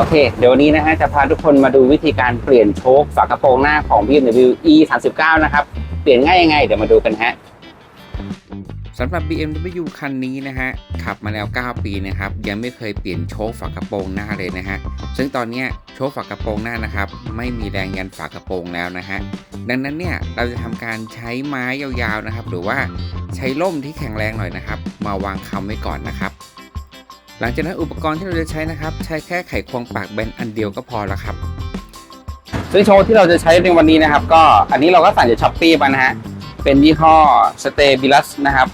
โอเค เดี๋ยววันนี้นะฮะจะพาทุกคนมาดูวิธีการเปลี่ยนโชคฝากระโปรงหน้าของ BMW E 3 9 นะครับ เปลี่ยนง่ายยังไง เดี๋ยวมาดูกันฮะสำหรับ BMW คันนี้นะฮะ ขับมาแล้ว 9 ปีนะครับ ยังไม่เคยเปลี่ยนโชคฝากระโปรงหน้าเลยนะฮะ ซึ่งตอนนี้โชคฝากระโปรงหน้านะครับ ไม่มีแรงยันฝากระโปรงแล้วนะฮะ ดังนั้นเนี่ยเราจะทำการใช้ไม้ยาวๆนะครับ หรือว่าใช้ล่มที่แข็งแรงหน่อยนะครับ มาวางค้ำไว้ก่อนนะครับ หลังจากนั้นอุปกรณ์ที่เราจะใช้นะครับ ใช้แค่ไขควงปากแบนอันเดียวก็พอแล้วครับซึ่งโชว์ที่เราจะใช้ในวันนี้นะครับ ก็อันนี้เราก็สั่งจากช้อปปี้มานะฮะเป็นยี่ห้อ Stabilus นะครับ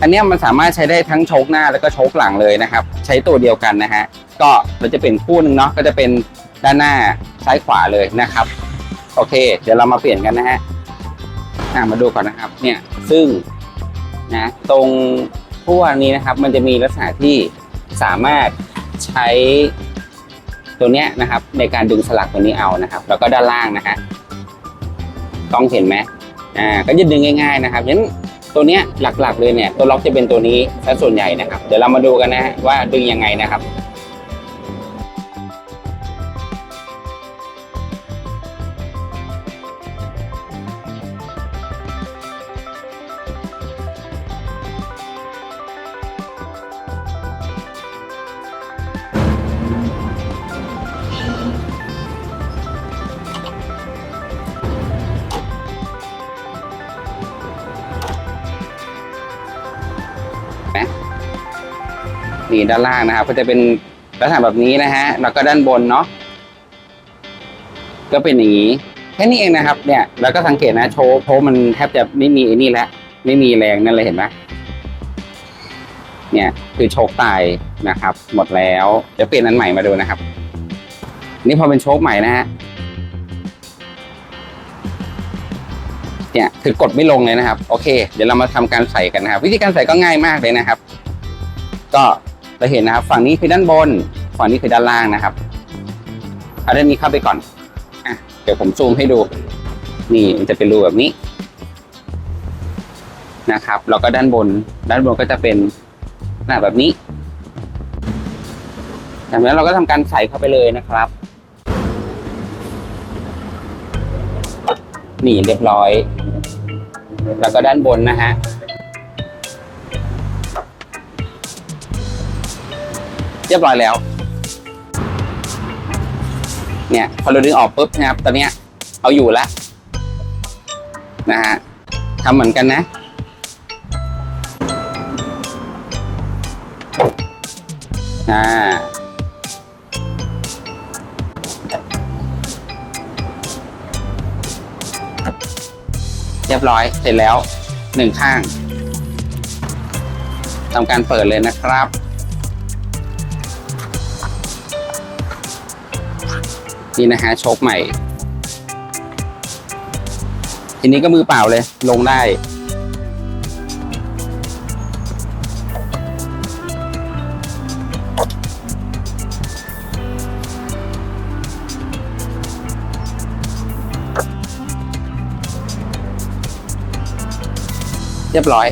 อันเนี้ยมันสามารถใช้ได้ทั้งโชคหน้าแล้วก็โชคหลังเลยนะครับ ใช้ตัวเดียวกันนะฮะก็เราจะเป็นคู่หนึ่งเนาะก็จะเป็นด้านหน้าซ้ายขวาเลยนะครับ โอเค เดี๋ยวเรามาเปลี่ยนกันนะฮะอะมาดูก่อนนะครับ เนี่ยซึ่งนะตรงขั้วนี้นะครับ มันจะมีลักษณะที่ สามารถใช้ตัวเนี้ยนะครับ ในการดึงสลักตัวนี้เอานะครับ แล้วก็ด้านล่างนะฮะต้องเห็นไหมอ่าก็จะดึงง่าย ๆนะครับฉะนั้นตัวเนี้ยหลักๆเลยเนี่ยตัวล็อกจะเป็นตัวนี้ซะส่วนใหญ่นะครับ เดี๋ยวเรามาดูกันนะฮะว่าดึงยังไงนะครับ นี่ด้านล่างนะครับ ก็จะเป็นลักษณะแบบนี้นะฮะแล้วก็ด้านบนเนาะก็เป็นอย่างนี้แค่นี้เองนะครับ เนี่ยแล้วก็สังเกตนะโชว์โชว์มันแทบจะไม่มีไอ้นี่แล้วไม่มีแรงนั่นเลยเห็นไหมเนี่ยคือโชคตายนะครับ หมดแล้วเดี๋ยวเปลี่ยนอันใหม่มาดูนะครับ นี่พอเป็นโชคใหม่นะฮะเนี่ยคือกดไม่ลงเลยนะครับ โอเค เดี๋ยวเรามาทำการใส่กันนะครับ วิธีการใส่ก็ง่ายมากเลยนะครับ ก็ เราเห็นนะครับ ฝั่งนี้คือด้านบน ฝั่งนี้คือด้านล่างนะครับเอาด้านนี้เข้าไปก่อนอะเดี๋ยวผมซูมให้ดู นี่มันจะเป็นรูแบบนี้นะครับ แล้วก็ด้านบน ด้านบนก็จะเป็นหน้าแบบนี้จากนั้นเราก็ทำการใส่เข้าไปเลยนะครับ นี่เรียบร้อย แล้วก็ด้านบนนะฮะ รียบร้อยแล้ว เนี่ยพอเราดึงออกปุ๊บนะครับ ตอนเนี้ยเอาอยู่แล้วนะฮะทำเหมือนกันนะ อ่า เรียบร้อยเสร็จแล้วหนึ่งข้างทำการเปิดเลยนะครับ นี่นะฮะโชคใหม่ ทีนี้ก็มือเปล่าเลย ลงได้ เรียบร้อย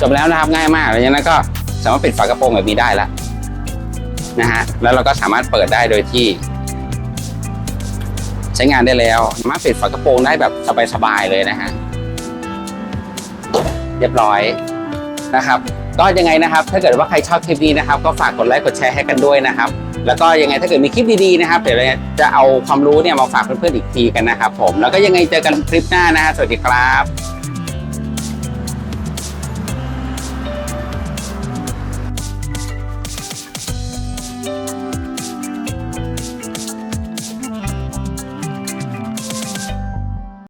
จบแล้วนะครับง่ายมากแล้วจากนั้นก็ สามารถปิดฝากระโปรงแบบนี้ได้แล้วนะฮะแล้วเราก็สามารถเปิดได้โดยที่ ใช้งานได้แล้วสามารถปิดฝากระโปรงได้แบบสบายๆเลยนะฮะเรียบร้อยนะครับ ก็ยังไงนะครับ ถ้าเกิดว่าใครชอบคลิปนี้นะครับ ก็ฝากกดไลค์กดแชร์ให้กันด้วยนะครับ แล้วก็ยังไงถ้าเกิดมีคลิปดีๆนะครับเดี๋ยวเราจะเอาความรู้เนี่ยมาฝากเพื่อนๆอีกทีกันนะครับ ผมแล้วก็ยังไงเจอกันคลิปหน้านะฮะสวัสดีครับ